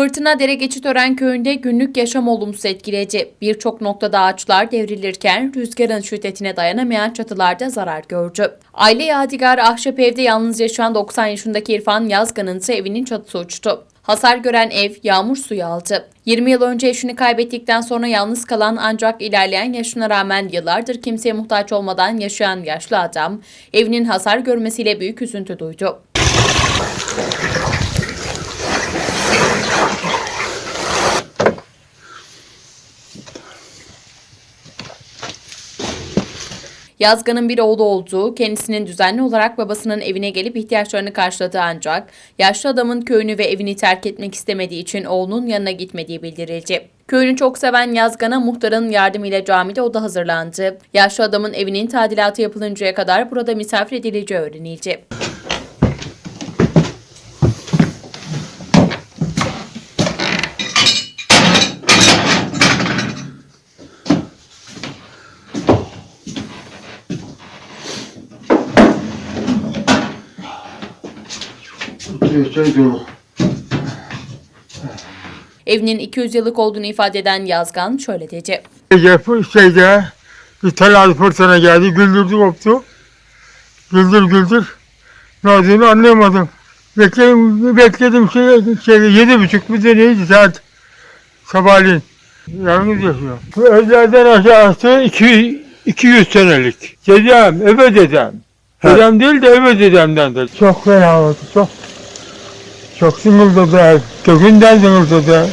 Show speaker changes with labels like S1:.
S1: Fırtına Dere Geçitören köyünde günlük yaşam olumsuz etkiledi. Birçok noktada ağaçlar devrilirken rüzgarın şiddetine dayanamayan çatılarda zarar gördü. Aile Yadigar ahşap evde yalnız yaşayan 90 yaşındaki İrfan Yazgan'ın ise evinin çatısı uçtu. Hasar gören ev yağmur suyu aldı. 20 yıl önce eşini kaybettikten sonra yalnız kalan ancak ilerleyen yaşına rağmen yıllardır kimseye muhtaç olmadan yaşayan yaşlı adam evinin hasar görmesiyle büyük üzüntü duydu. Yazgan'ın bir oğlu olduğu, kendisinin düzenli olarak babasının evine gelip ihtiyaçlarını karşıladığı ancak yaşlı adamın köyünü ve evini terk etmek istemediği için oğlunun yanına gitmediği bildirildi. Köyünü çok seven Yazgan'a muhtarın yardımıyla camide oda hazırlandı. Yaşlı adamın evinin tadilatı yapılıncaya kadar burada misafir edileceği öğrenildi. Evinin 200 yıllık olduğunu ifade eden Yazgan şöyle dedi.
S2: Gece bu şeyde bir tel fırtına geldi, güldürdü koptu. Güldür güldür. Ne olduğunu anlayamadım. Bekledim, bekledim şey, şey yedi buçuk bir de neydi saat sabahleyin. Yalnız yaşıyor. Bu evlerden aşağısı iki, 200 senelik. Dedem, eve dedem. Dedem değil de eve dedemdendir. Çok fena oldu, çok. Çok zıngıldadı ev. Kökünden zıngıldadı.